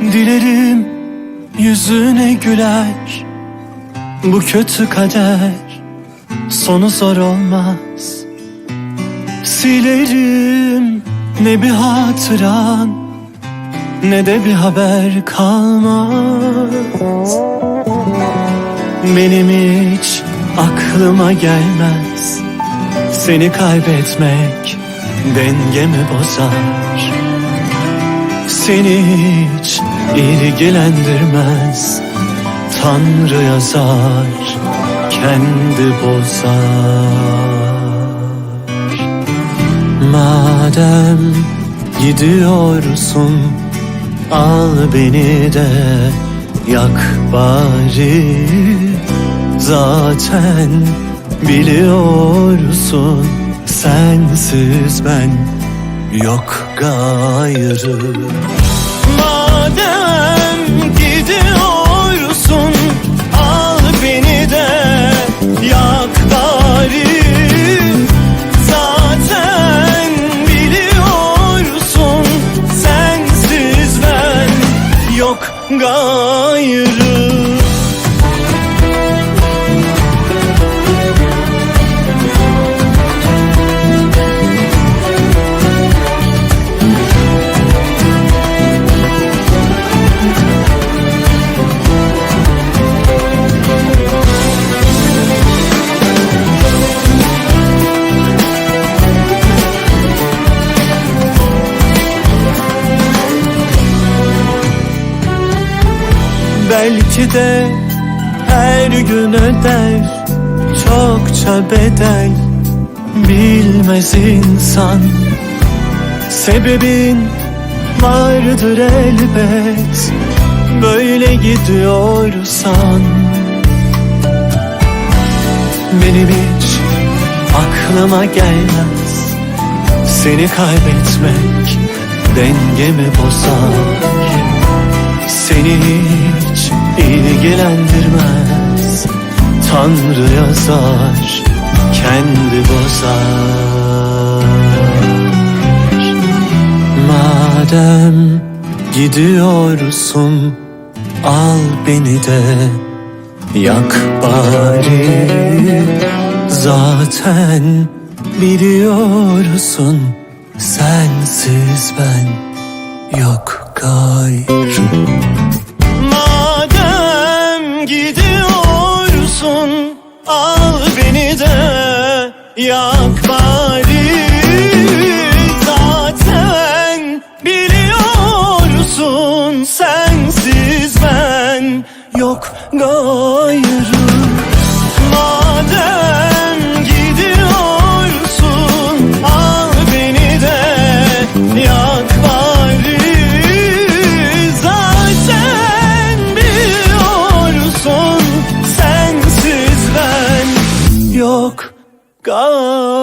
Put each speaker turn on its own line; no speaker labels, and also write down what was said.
Dilerim yüzüne güler. Bu kötü kader Sonu zor olmaz. Silerim ne bir hatıran Ne de bir haber kalmaz. Benim hiç aklıma gelmez. Seni kaybetmek dengemi bozar Seni hiç ilgilendirmez Tanrı yazar, kendi bozar. Madem gidiyorsun Al beni de yak bari. Zaten biliyorsun Sensiz ben yok gayrı. Madem Belki de her gün öder çokça bedel. Bilmez insan Sebebin vardır elbet. Böyle gidiyorsan Benim hiç aklıma gelmez. Seni kaybetmek dengemi bozar. Seni hiç ilgilendirmez Tanrı yazar, kendi bozar. Madem gidiyorsun Al beni de. Yak bari. Zaten biliyorsun Sensiz ben yok gayrı yak bari Zaten biliyorsun sensiz ben yok gayrı sensiz ben yok gayrı